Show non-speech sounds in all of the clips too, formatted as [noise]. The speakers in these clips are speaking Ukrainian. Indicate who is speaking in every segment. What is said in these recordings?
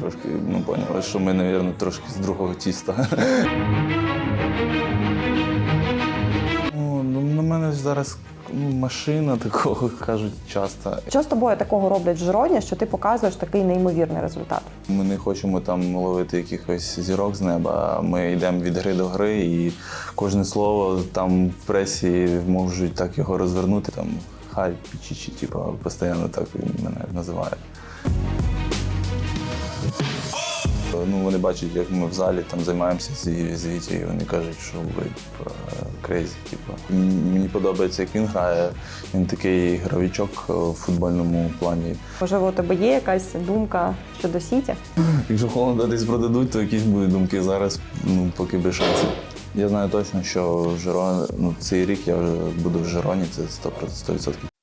Speaker 1: трошки ну, поняли, що ми, мабуть, трошки з другого тіста. Ну, ну, на мене зараз ну, машина такого кажуть часто.
Speaker 2: Що з тобою такого роблять в Жироні, що ти показуєш такий неймовірний результат?
Speaker 1: Ми не хочемо там ловити якихось зірок з неба. Ми йдемо від гри до гри, і кожне слово там в пресі можуть так його розвернути. Там хай чи чи типу, постійно так мене називає. Ну, вони бачать, як ми в залі там займаємося з, з і вони кажуть, що крейзі. Типу. Мені подобається, як він грає. Він такий гравічок е, в футбольному плані.
Speaker 2: Можливо, у тебе є якась думка щодо Сіті? [laughs]
Speaker 1: Якщо Холланда десь продадуть, то якісь будуть думки зараз, ну поки без шансів. Я знаю точно, що Жирон, ну цей рік я вже буду в Жироні, це 100%.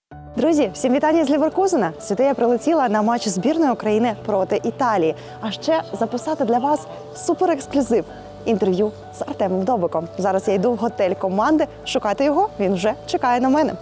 Speaker 1: 100%.
Speaker 2: Друзі, всім вітання з Ліверкузена. Сюди я прилетіла на матч збірної України проти Італії. А ще записати для вас суперексклюзив інтерв'ю з Артемом Добиком. Зараз я йду в готель команди. Шукати його. Він вже чекає на мене.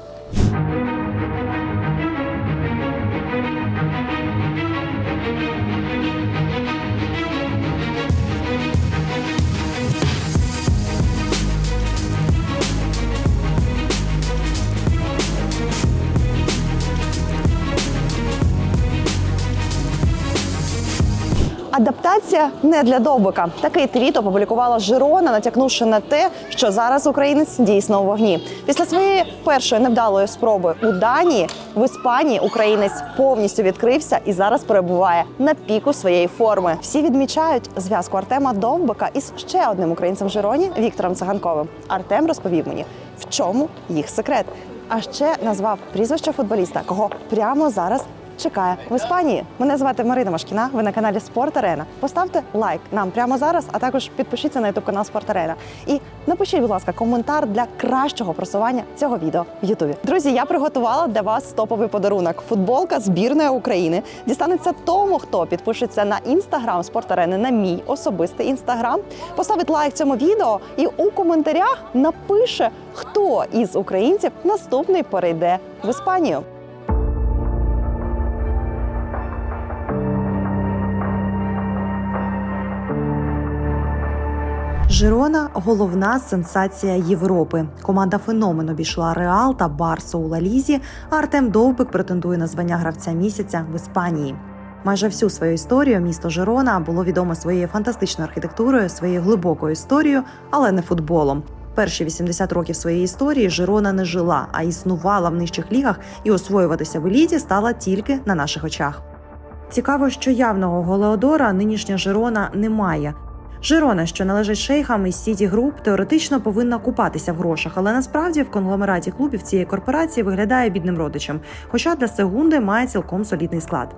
Speaker 2: Адаптація не для довбика. Такий твіт опублікувала Жирона, натякнувши на те, що зараз українець дійсно у вогні. Після своєї першої невдалої спроби у Данії в Іспанії українець повністю відкрився і зараз перебуває на піку своєї форми. Всі відмічають зв'язку Артема Довбика із ще одним українцем Жироні Віктором Циганковим. Артем розповів мені, в чому їх секрет. А ще назвав прізвище футболіста, кого прямо зараз чекає в Іспанії. Мене звати Марина Машкіна. Ви на каналі Спорт Арена. Поставте лайк нам прямо зараз, а також підпишіться на ютуб канал Спорт Арена. І напишіть, будь ласка, коментар для кращого просування цього відео в Ютубі. Друзі, я приготувала для вас топовий подарунок. Футболка збірної України дістанеться тому, хто підпишеться на інстаграм Спорт Арени, на мій особистий інстаграм, поставить лайк цьому відео і у коментарях напише, хто із українців наступний перейде в Іспанію. Жирона головна сенсація Європи. Команда феномен обійшла Реал та Барсу у Лалізі. А Артем Довбик претендує на звання гравця місяця в Іспанії. Майже всю свою історію місто Жирона було відоме своєю фантастичною архітектурою, своєю глибокою історією, але не футболом. Перші 80 років своєї історії Жирона не жила, а існувала в нижчих лігах і освоюватися в еліті стала тільки на наших очах. Цікаво, що явного Голеодора нинішня Жирона не має. Жирона, що належить шейхам із Сіті Груп, теоретично повинна купатися в грошах, але насправді в конгломераті клубів цієї корпорації виглядає бідним родичем, хоча для Сегунди має цілком солідний склад.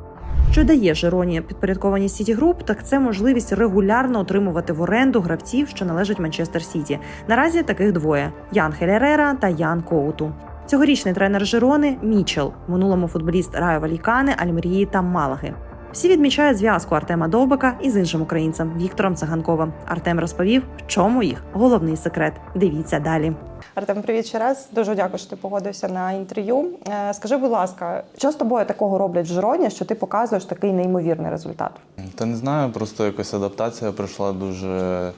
Speaker 2: Що дає Жироні підпорядковані Сіті Груп, так це можливість регулярно отримувати в оренду гравців, що належать Манчестер Сіті. Наразі таких двоє: Ян Хелерера та Ян Коуту. Цьогорічний тренер Жирони Мічел, минулому футболіст Райо Валікани, Альмерії та Малаги. Всі відмічають зв'язку Артема Довбика із іншим українцем Віктором Циганковим. Артем розповів, в чому їх головний секрет. Дивіться далі. Артем, привіт ще раз. Дуже дякую, що ти погодився на інтерв'ю. Е, Скажи, будь ласка, що з тобою такого роблять в Жироні, що ти показуєш такий неймовірний результат?
Speaker 1: Та не знаю, просто якась адаптація пройшла дуже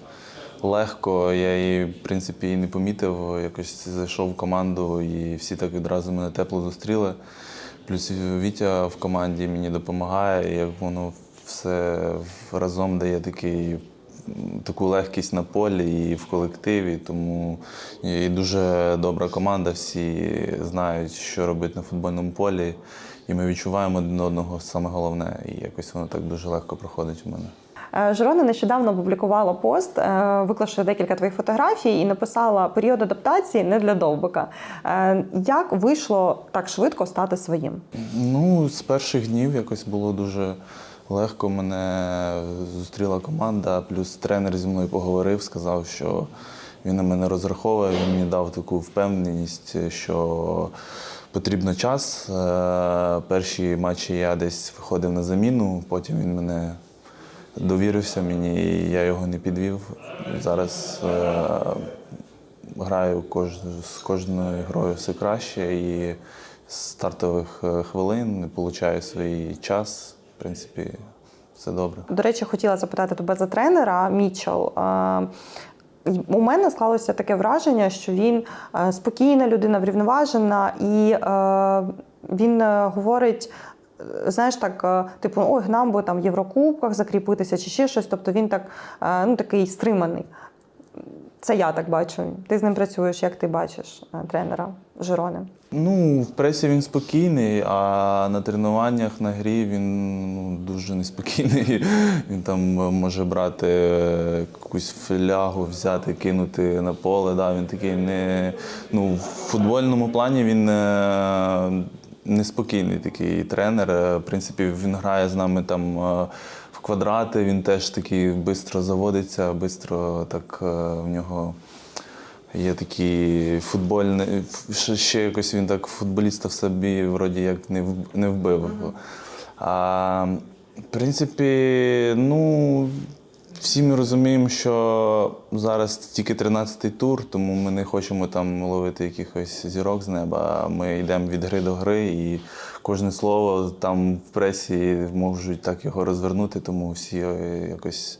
Speaker 1: легко. Я її, в принципі, і не помітив. Якось зайшов в команду і всі так відразу мене тепло зустріли. Плюс Вітя в команді мені допомагає, як воно все разом дає такий. Таку легкість на полі і в колективі, тому і дуже добра команда. Всі знають, що робити на футбольному полі, і ми відчуваємо один одного саме головне. І якось воно так дуже легко проходить у мене.
Speaker 2: Е, Жирона нещодавно опублікувала пост, е, виклавши декілька твоїх фотографій, і написала період адаптації не для довбика. Е, Як вийшло так швидко стати своїм?
Speaker 1: Ну, з перших днів якось було дуже легко. Мене зустріла команда, плюс тренер зі мною поговорив, сказав, що він на мене розраховує. Він мені дав таку впевненість, що потрібно час. Перші матчі я десь виходив на заміну, потім він мене довірився мені, і я його не підвів. Зараз е, граю кож, з кожною грою все краще і з стартових е, хвилин получаю свій час. В принципі, все добре.
Speaker 3: До речі, хотіла запитати тебе за тренера Мічел. Е, У мене склалося таке враження, що він е, спокійна людина, врівноважена, і він говорить. Знаєш, так, е, типу, ой, нам би там в Єврокубках закріпитися чи ще щось. Тобто він так, е, ну, такий стриманий. Це я так бачу. Ти з ним працюєш, як ти бачиш е, тренера Жирони?
Speaker 1: Ну, в пресі він спокійний, а на тренуваннях на грі він ну, дуже неспокійний. [laughs] Він там може брати якусь флягу, взяти, кинути на поле. Да, він такий не. Ну, в футбольному плані він неспокійний такий тренер. Е, В принципі, він грає з нами там. е, В квадрати він теж такий швидко заводиться, швидко так е, в нього Є такі футбольні, ще- ще якось він так футболіста в собі вроді як не в- не вбив. А, в принципі, ну, всі ми розуміємо, що зараз тільки 13-й тур, тому ми не хочемо там ловити якихось зірок з неба. Ми йдемо від гри до гри, і кожне слово там в пресі можуть так його розвернути, тому всі е, якось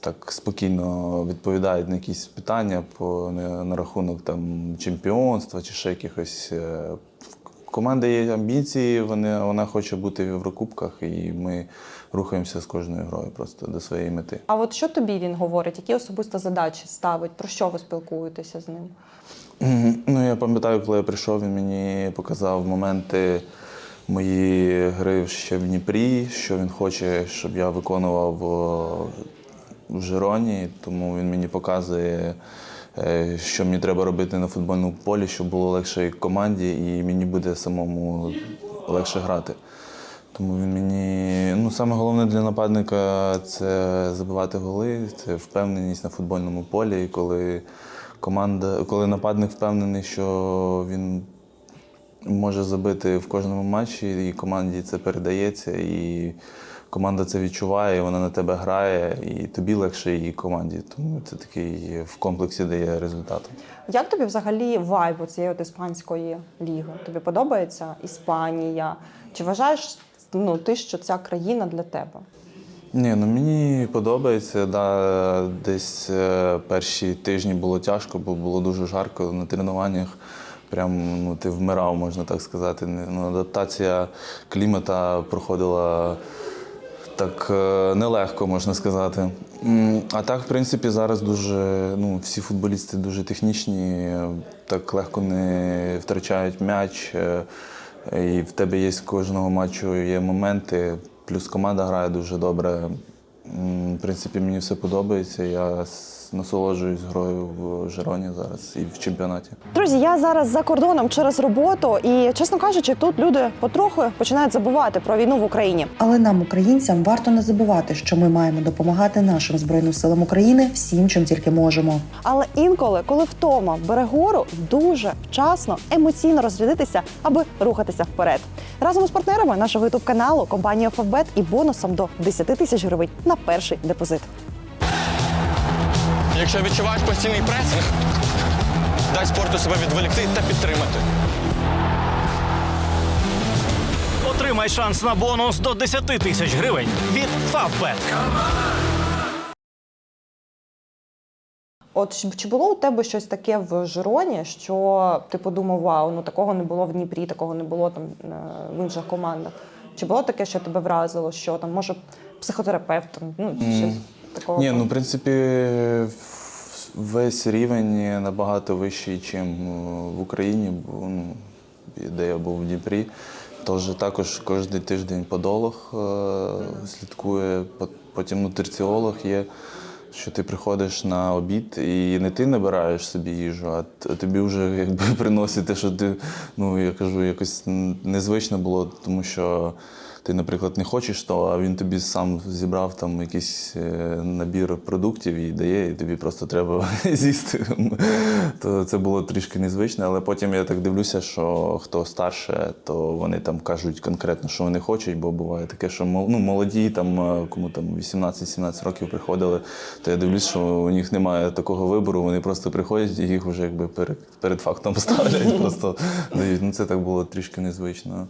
Speaker 1: так спокійно відповідають на якісь питання по на, рахунок там чемпіонства чи ще якихось. е, В команди є амбіції, вони, вона хоче бути в Єврокубках, і ми рухаємося з кожною грою просто до своєї мети.
Speaker 3: А от що тобі він говорить? Які особисто задачі ставить? Про що ви спілкуєтеся з ним?
Speaker 1: Ну, я пам'ятаю, коли я прийшов, він мені показав моменти моєї гри ще в Дніпрі, що він хоче, щоб я виконував в Жироні, тому він мені показує, е, що мені треба робити на футбольному полі, щоб було легше і команді, і мені буде самому легше грати. Тому він мені. Ну, саме головне для нападника це забивати голи, це впевненість на футбольному полі. І коли команда, коли нападник впевнений, що він може забити в кожному матчі, і команді це передається, і команда це відчуває, і вона на тебе грає, і тобі легше, і команді. Тому це такий в комплексі дає результат.
Speaker 3: Як тобі взагалі вайб цієї от іспанської ліги? Тобі подобається Іспанія? Чи вважаєш ну, ти, що ця країна для тебе?
Speaker 1: Ні, ну мені подобається. Да, десь е, перші тижні було тяжко, бо було дуже жарко на тренуваннях. Прям ну, ти вмирав, можна так сказати. Ну, адаптація клімата проходила так е, нелегко, можна сказати. А так, в принципі, зараз дуже ну, всі футболісти дуже технічні, е, так легко не втрачають м'яч. І в тебе є з кожного матчу є моменти, плюс команда грає дуже добре. В принципі, мені все подобається. Я насолоджуюсь грою в Жироні зараз і в чемпіонаті.
Speaker 3: Друзі, я зараз за кордоном через роботу, і чесно кажучи, тут люди потроху починають забувати про війну в Україні.
Speaker 2: Але нам, українцям, варто не забувати, що ми маємо допомагати нашим збройним силам України всім, чим тільки можемо.
Speaker 3: Але інколи, коли втома бере гору, дуже вчасно емоційно розрядитися, аби рухатися вперед. Разом з партнерами нашого ютуб каналу компанією Фавбет і бонусом до 10 тисяч гривень на перший депозит.
Speaker 4: Якщо відчуваєш постійний пресинг, дай спорту себе відволікти та підтримати.
Speaker 5: Отримай шанс на бонус до 10 тисяч гривень від Favbet.
Speaker 3: От чи- було у тебе щось таке в Жироні, що ти подумав, вау, ну такого не було в Дніпрі, такого не було там е, в інших командах? Чи було таке, що тебе вразило, що там може психотерапевт, ну чи щось такого?
Speaker 1: Ні, ну в принципі, весь рівень набагато вищий, ніж в Україні, бо, ну, де я був в Дніпрі. Тож також кожен тиждень подолог е, слідкує, потім нутриціолог є. Що ти приходиш на обід і не ти набираєш собі їжу, а тобі вже якби [laughs] приносять те, що ти, ну я кажу, якось незвично було, тому що ти, наприклад, не хочеш того, а він тобі сам зібрав там якийсь е, набір продуктів і дає, і тобі просто треба [laughs] з'їсти. То це було трішки незвично, але потім я так дивлюся, що хто старше, то вони там кажуть конкретно, що вони хочуть, бо буває таке, що ну, молоді, там, е, кому там 18-17 років приходили, то я дивлюсь, що у них немає такого вибору, вони просто приходять і їх вже якби перед, перед фактом [laughs] ставлять, просто дають. Ну це так було трішки незвично.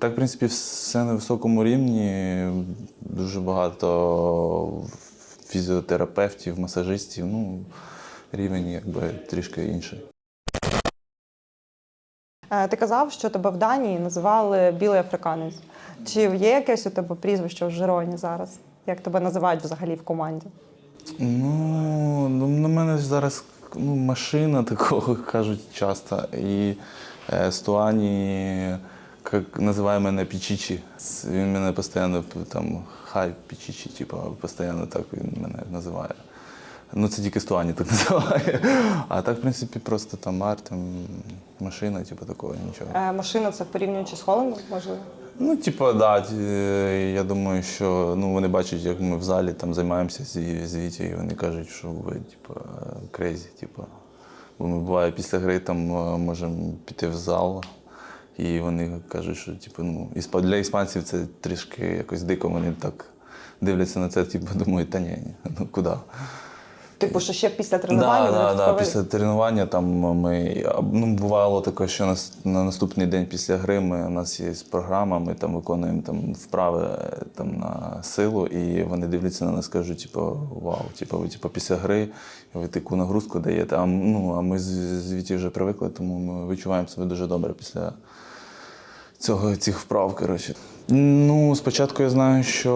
Speaker 1: Так, в принципі, все на високому рівні. Дуже багато фізіотерапевтів, масажистів. Ну, рівень якби трішки інший.
Speaker 3: Е, Ти казав, що тебе в Данії називали білий африканець. Чи є якесь у тебе прізвище в Жироні зараз? Як тебе називають взагалі в команді?
Speaker 1: Ну, ну на мене зараз ну, машина [laughs] такого кажуть часто. І е, Стуані як називає мене Пічічі. Він мене постійно там хай Пічічі, типу, постійно так він мене називає. Ну, це тільки Стуані [laughs] так називає. А так, в принципі, просто там Артем, машина, типу такого, нічого.
Speaker 3: Е, Машина це порівнюючи з Холландом, можливо?
Speaker 1: Ну, типу, да, я думаю, що ну, вони бачать, як ми в залі там займаємося з, з Вітю, і вони кажуть, що ви, типу, крейзі, типу. Бо ми буває після гри там е, можемо піти в зал, і вони кажуть, що типу, ну, для іспанців це трішки якось дико, вони так дивляться на це, типу, думають, та ні, ні, ну куди.
Speaker 3: Типу, що ще після тренування
Speaker 1: Да, да, да. Після тренування там ми ну, бувало таке, що нас на наступний день після гри ми, у нас є програма, ми там виконуємо там вправи е, там на силу, і вони дивляться на нас, кажуть, типу, вау, типу, ви типу, після гри ви таку нагрузку даєте. А, ну, а ми з, з вже привикли, тому ми відчуваємо себе дуже добре після цього, цих вправ. Коротше. Ну, спочатку я знаю, що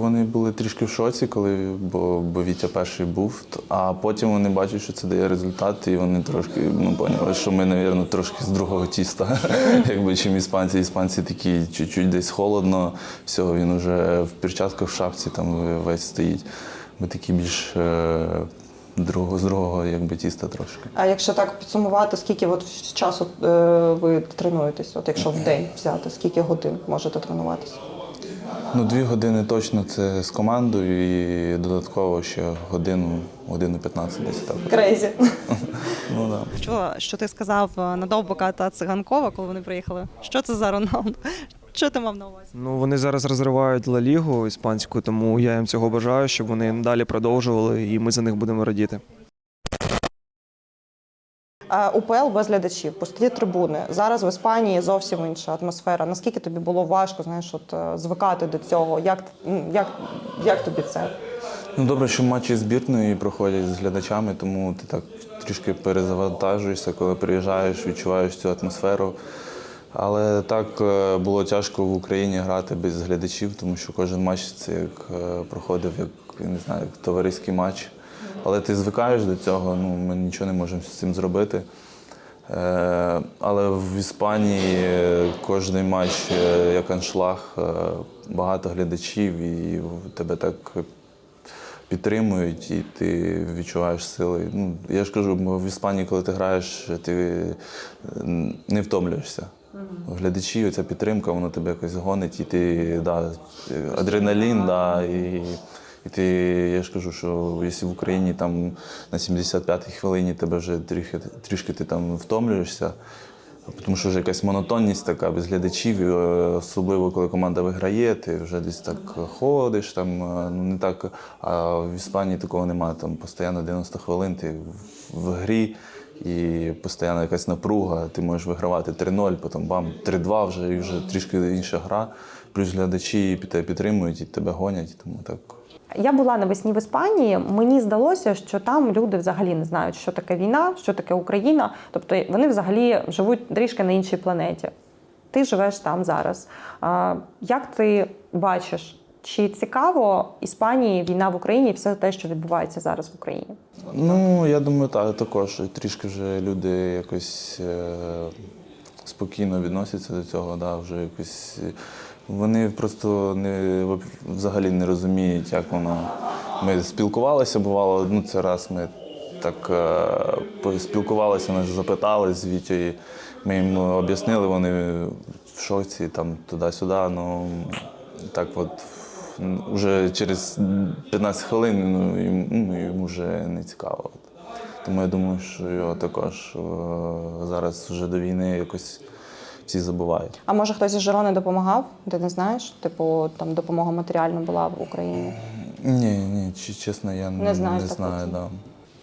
Speaker 1: вони були трішки в шоці, коли бо, бо Вітя перший був. А потім вони бачать, що це дає результат, і вони трошки ну, поняли, що ми, мабуть, трошки з другого тіста, [laughs] якби чим іспанці. Іспанці такі чуть-чуть десь холодно, всього він уже в перчатках в шапці там весь стоїть. Ми такі більш е, другого, з другого якби, тіста трошки.
Speaker 3: А якщо так підсумувати, скільки от часу е, ви тренуєтесь? От якщо в день взяти, скільки годин можете тренуватися?
Speaker 1: Ну, дві години точно це з командою і додатково ще годину, годину 15 десь так.
Speaker 3: Крейзі. [laughs]
Speaker 1: Ну да.
Speaker 6: Чула, що ти сказав е, Надовбика та Циганкова, коли вони приїхали. Що це за Роналду? Що ти мав на увазі?
Speaker 7: Ну, вони зараз розривають Ла Лігу іспанську, тому я їм цього бажаю, щоб вони далі продовжували, і ми за них будемо радіти.
Speaker 3: Е, УПЛ без глядачів, пусті трибуни. Зараз в Іспанії зовсім інша атмосфера. Наскільки тобі було важко, знаєш, от е, звикати до цього? Як, як, як тобі це?
Speaker 1: Ну добре, що матчі збірної проходять з глядачами, тому ти так трішки перезавантажуєшся, коли приїжджаєш, відчуваєш цю атмосферу. Але так е, було тяжко в Україні грати без глядачів, тому що кожен матч це як е, проходив як не знаю, як товариський матч. Але ти звикаєш до цього, ну ми нічого не можемо з цим зробити. Е, Але в Іспанії кожний матч як аншлаг, багато глядачів, і тебе так підтримують, і ти відчуваєш сили. Ну, я ж кажу, в Іспанії, коли ти граєш, ти не втомлюєшся. Глядачі, оця підтримка, воно тебе якось гонить, і ти да, адреналін, да, і, і ти, я ж кажу, що якщо в Україні там на 75-й хвилині тебе вже трішки, трішки ти там втомлюєшся, тому що вже якась монотонність така без глядачів, е, особливо коли команда виграє, ти вже десь так ходиш, там е, ну не так. А в Іспанії такого немає. Там постійно 90 хвилин ти в- в грі і постійно якась напруга. Ти можеш вигравати 3-0, потім бам, 3-2 вже і вже трішки інша гра. Плюс глядачі тебе підтримують і тебе гонять, тому так.
Speaker 3: Я була навесні в Іспанії. Мені здалося, що там люди взагалі не знають, що таке війна, що таке Україна. Тобто вони взагалі живуть трішки на іншій планеті. Ти живеш там зараз. Як ти бачиш, чи цікаво Іспанії війна в Україні і все те, що відбувається зараз в Україні?
Speaker 1: Ну, я думаю, так, також трішки вже люди якось е, спокійно відносяться до цього, да, вже якось. е, Вони просто не, взагалі не розуміють, як воно. Ми спілкувалися, бувало, ну це раз ми так е, поспілкувалися, нас запитали з Вітєю. Ми їм об'яснили, вони в шоці, там туди-сюди. Ну так от вже через 15 хвилин ну, йому, ну, йому вже не цікаво. Тому я думаю, що його також е, зараз вже до війни якось всі забувають.
Speaker 3: А може хтось із Жирони допомагав? Ти не знаєш? Типу, там допомога матеріальна була в Україні.
Speaker 1: Ні, ні, чи- чесно, я не,
Speaker 3: знаєш
Speaker 1: не знаю. Да.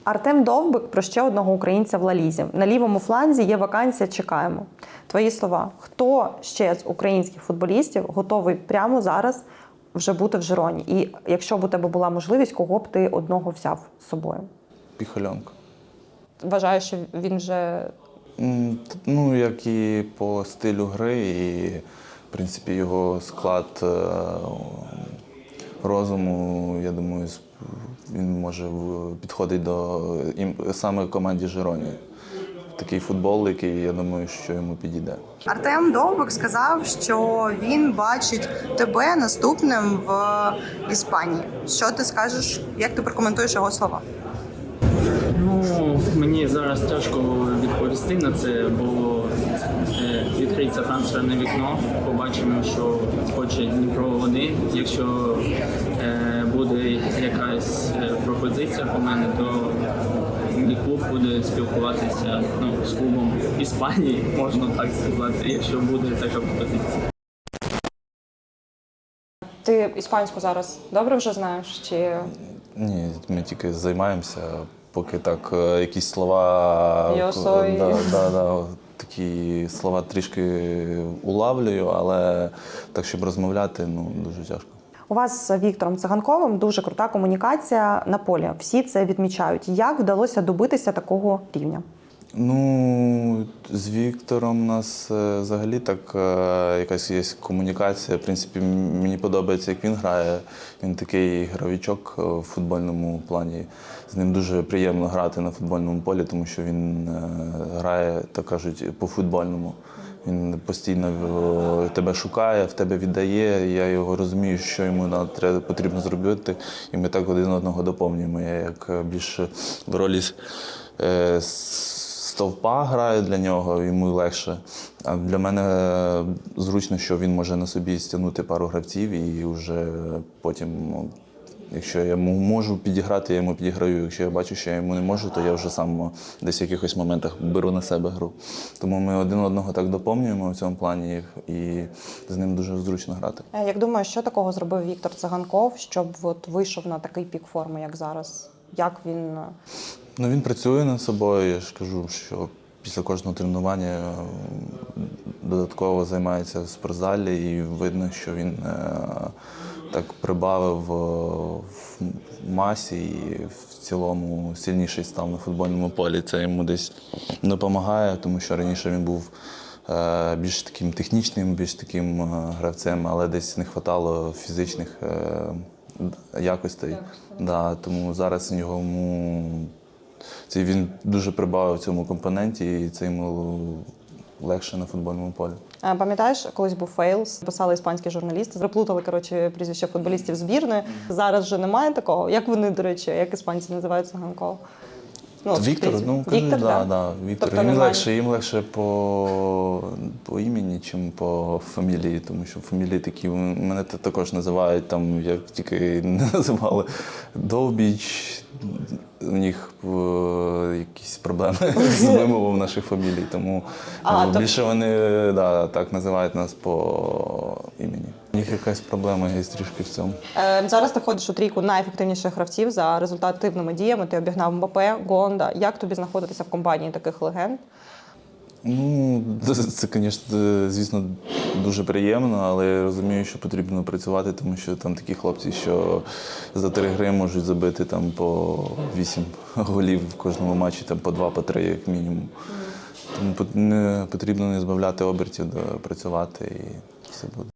Speaker 3: Артем Довбик про ще одного українця в Лалізі. На лівому фланзі є вакансія. Чекаємо. Твої слова. Хто ще з українських футболістів готовий прямо зараз вже бути в Жироні? І якщо б у тебе була можливість, кого б ти одного взяв з собою?
Speaker 1: Піхальонка.
Speaker 3: Вважаю, що він вже
Speaker 1: Ну, як і по стилю гри, і в принципі його склад е, розуму, я думаю, він може підходить до саме команді Жироні. Такий футбол, який я думаю, що йому підійде.
Speaker 2: Артем Довбик сказав, що він бачить тебе наступним в Іспанії. Що ти скажеш? Як ти прокоментуєш його слова?
Speaker 8: Ну, мені зараз тяжко відповісти на це, бо е, відкриється трансферне вікно. Побачимо, що хоче Дніпро 1 Якщо е, буде якась е, пропозиція по мене, то мій клуб буде спілкуватися ну, з клубом Іспанії, можна так сказати, якщо буде така пропозиція.
Speaker 3: ти іспанську зараз добре вже знаєш? Чи
Speaker 1: Ні, ми тільки займаємося, поки так е, якісь слова. Да, да, да, такі слова трішки улавлюю, але так, щоб розмовляти, ну дуже тяжко.
Speaker 3: У вас з Віктором Циганковим дуже крута комунікація на полі. Всі це відмічають. Як вдалося добитися такого рівня?
Speaker 1: Ну, з Віктором у нас е, взагалі так е, якась є комунікація. В принципі, мені подобається, як він грає. Він такий гравічок е, в футбольному плані. З ним дуже приємно грати на футбольному полі, тому що він грає, так кажуть, по-футбольному. Він постійно е, тебе шукає, в тебе віддає. Я його розумію, що йому потрібно зробити, і ми так один одного доповнюємо. Я як е, більше в ролі е, стовпа граю для нього, йому легше. А для мене зручно, що він може на собі стягнути пару гравців і вже потім. Якщо я можу підіграти, я йому підіграю. Якщо я бачу, що я йому не можу, то я вже сам десь в якихось моментах беру на себе гру. Тому ми один одного так доповнюємо в цьому плані, і з ним дуже зручно грати.
Speaker 3: Е, Як думаєш, що такого зробив Віктор Циганков, щоб от вийшов на такий пік форми, як зараз? Як він е,
Speaker 1: Ну, він працює над собою. Я ж кажу, що після кожного тренування е, додатково займається в спортзалі, і видно, що він е, так прибавив е, в масі і в цілому сильніший став на футбольному полі. Це йому десь допомагає, тому що раніше він був. е, Більш таким технічним, більш таким е, гравцем, але десь не вистачало фізичних якостей. Да, тому зараз йому це він дуже прибавив в цьому компоненті, і це йому легше на футбольному полі.
Speaker 3: Пам'ятаєш, колись був фейл, писали іспанські журналісти, заплутали коротше прізвище футболістів збірної. Зараз вже немає такого. Як вони, до речі, як іспанці називають Циганкова? Ну,
Speaker 1: Віктор, ну
Speaker 3: Віктор,
Speaker 1: да, да, Віктор.
Speaker 3: Тобто
Speaker 1: їм
Speaker 3: немає.
Speaker 1: легше, їм легше по, по імені, чим по фамілії, тому що фамілії такі мене та- також називають там, як тільки не [laughs] називали Довбіч. У них е, якісь проблеми [laughs] з вимовою наших фамілій, тому
Speaker 3: А,
Speaker 1: е,
Speaker 3: то-
Speaker 1: більше вони да, так називають нас по імені. У них якась проблема є трішки в цьому.
Speaker 3: Е, Зараз ти ходиш у трійку найефективніших гравців за результативними діями. Ти обігнав Мбапе, Гонда. Як тобі знаходитися в компанії таких легенд?
Speaker 1: Ну, [laughs] це, це, звісно, звісно, дуже приємно, але я розумію, що потрібно працювати, тому що там такі хлопці, що за три гри можуть забити там по вісім голів в кожному матчі, там по два, по три, як мінімум. Тому потрібно не збавляти обертів, працювати і все буде.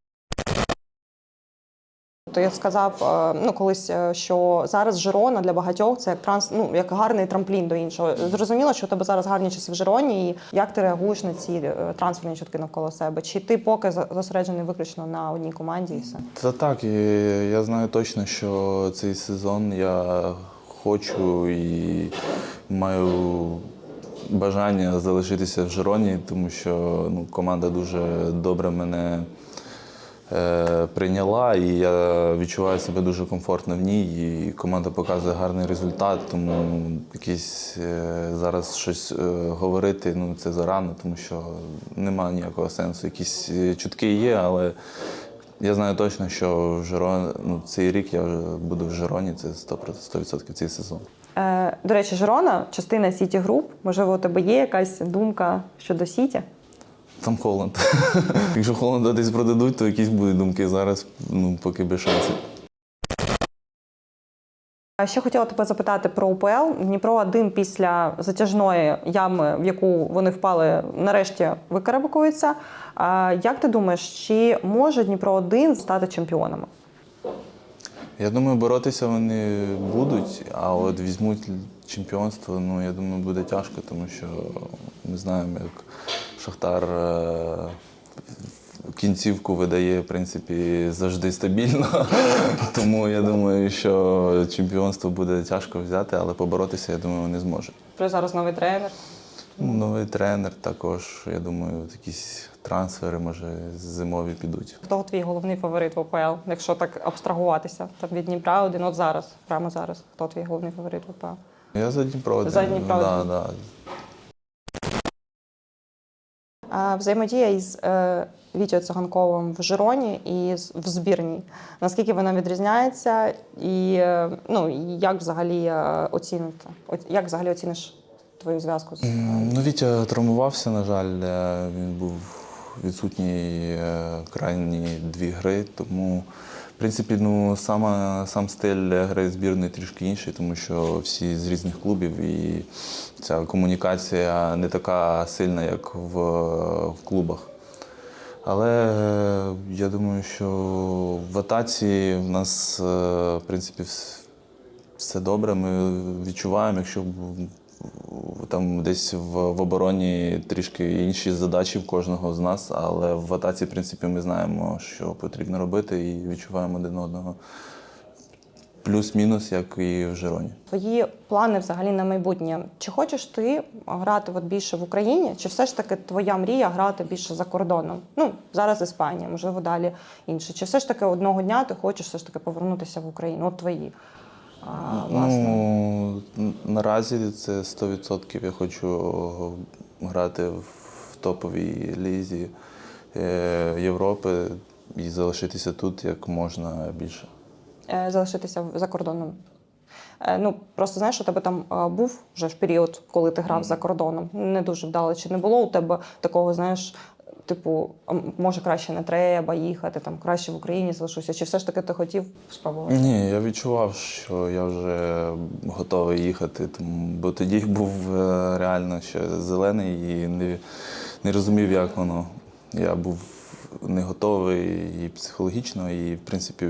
Speaker 3: То я сказав е, ну колись, е, що зараз Жирона для багатьох це як транс, ну як гарний трамплін до іншого. Зрозуміло, що у тебе зараз гарні часи в Жироні, і як ти реагуєш на ці е, трансферні чутки навколо себе? Чи ти поки зосереджений виключно на одній команді і все?
Speaker 1: Та так, і я знаю точно, що цей сезон я хочу і маю бажання залишитися в Жироні, тому що ну, команда дуже добре мене прийняла, і я відчуваю себе дуже комфортно в ній. І команда показує гарний результат, тому якісь е, зараз щось е, говорити ну, це зарано, тому що немає ніякого сенсу. Якісь е, чутки є, але Я знаю точно, що в Жироні, ну, цей рік я вже буду в Жироні, це 100%, 100% цей сезон.
Speaker 3: Е, до речі, Жирона частина Сіті Груп. Можливо, у тебе є якась думка щодо Сіті?
Speaker 1: Там Холланд. [laughs] Якщо Холланда десь продадуть, то якісь будуть думки. Зараз ну, поки без шансів.
Speaker 3: Ще хотіла тебе запитати про УПЛ. Дніпро 1 після затяжної ями, в яку вони впали, нарешті викарабкується. Як ти думаєш, чи може Дніпро 1 стати чемпіонами?
Speaker 1: Я думаю, боротися вони будуть, а от візьмуть чемпіонство, ну я думаю, буде тяжко, тому що ми знаємо, як Шахтар е, кінцівку видає, в принципі, завжди стабільно. [laughs] Тому я думаю, що чемпіонство буде тяжко взяти, але поборотися, я думаю, вони зможуть.
Speaker 3: Плюс зараз новий тренер.
Speaker 1: Новий тренер також, я думаю, якісь трансфери, може, зимові підуть.
Speaker 3: Хто твій головний фаворит в УПЛ, якщо так абстрагуватися там від Дніпра один, от зараз, прямо зараз. Хто твій головний фаворит в УПЛ?
Speaker 1: Я за Дніпро.
Speaker 3: За Дніпро
Speaker 1: Да, да.
Speaker 3: Взаємодія із Вітю Циганковим в Жироні і в збірній. Наскільки вона відрізняється, і е, ну, як взагалі е, оцінити? Як взагалі оціниш твою зв'язку з е,
Speaker 1: Ну, Вітя травмувався, на жаль, е, він був відсутній е, крайні дві гри, тому, в принципі, ну, саме, сам стиль гри збірної трішки інший, тому що всі з різних клубів і ця комунікація не така сильна, як в, в клубах. Але е, я думаю, що в атаці в нас, е, в принципі, все добре. Ми відчуваємо, якщо там десь в, в обороні трішки інші задачі в кожного з нас, але в атаці, в принципі, ми знаємо, що потрібно робити, і відчуваємо один одного. Плюс-мінус, як і в Жироні.
Speaker 3: твої плани взагалі на майбутнє? Чи хочеш ти грати от більше в Україні, чи все ж таки твоя мрія грати більше за кордоном? Ну, зараз Іспанія, можливо, далі інше. Чи все ж таки одного дня ти хочеш все ж таки повернутися в Україну? От твої. А, власне.
Speaker 1: Ну, наразі це 100%. Я хочу грати в топовій лізі е, Європи і залишитися тут як можна більше.
Speaker 3: е, залишитися за кордоном. Е, Ну, просто знаєш, у тебе там е, був вже ж період, коли ти грав за кордоном. Не дуже вдало. Чи не було у тебе такого, знаєш, типу, може краще не треба їхати, там краще в Україні залишуся? Чи все ж таки ти хотів спробувати?
Speaker 1: Ні, я відчував, що я вже готовий їхати, бо тоді [laughs] був е, реально ще зелений і не, не розумів, як воно. Я був не готовий і психологічно, і в принципі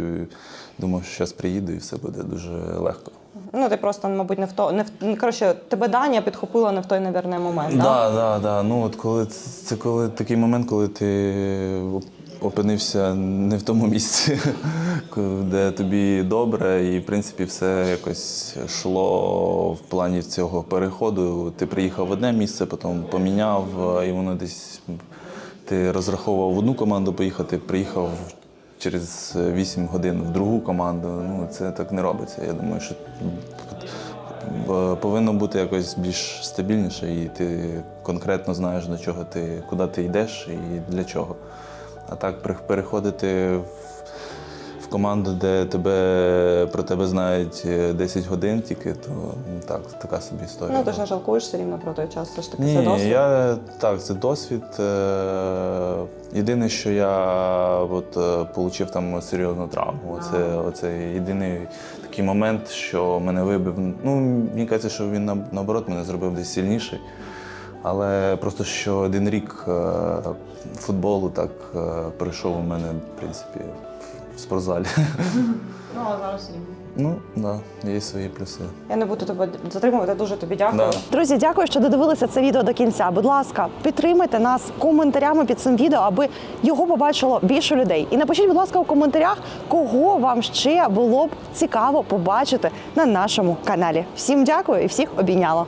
Speaker 1: думав, що зараз приїду і все буде дуже легко.
Speaker 3: Ну, ти просто, мабуть, не в то не в ну, коротше, тебе Данія підхопила не в той, навірний момент.
Speaker 1: Так,
Speaker 3: да?
Speaker 1: да, да, да. Ну от коли це, це коли такий момент, коли ти опинився не в тому місці, [laughs] де тобі добре, і в принципі все якось йшло в плані цього переходу. Ти приїхав в одне місце, потім поміняв, і воно десь ти розраховував в одну команду поїхати, приїхав через 8 годин в другу команду. Ну це так не робиться. Я думаю, що повинно бути якось більш стабільніше, і ти конкретно знаєш, до чого ти, куди ти йдеш і для чого. А так переходити в, в команду, де тебе про тебе знають е, 10 годин тільки, то ну, так, така собі історія.
Speaker 3: Ну, ти ж не жалкуєш все рівно про той час, все ж таки це досвід.
Speaker 1: я так, це досвід. Е, Єдине, що я от, е, отримав там серйозну травму. Оце, оце єдиний такий момент, що мене вибив. Ну, мені кажеться, що він наоборот мене зробив десь сильніший. Але просто що один рік е, футболу так е, пройшов у мене, в принципі, в спортзалі. [laughs]
Speaker 3: Ну, а зараз ні.
Speaker 1: Ну, так, да, є свої плюси.
Speaker 3: Я не буду тебе затримувати. Дуже тобі дякую.
Speaker 1: Да.
Speaker 2: Друзі, дякую, що додивилися це відео до кінця. Будь ласка, підтримайте нас коментарями під цим відео, аби його побачило більше людей. І напишіть, будь ласка, у коментарях, кого вам ще було б цікаво побачити на нашому каналі. Всім дякую і всіх обійняла.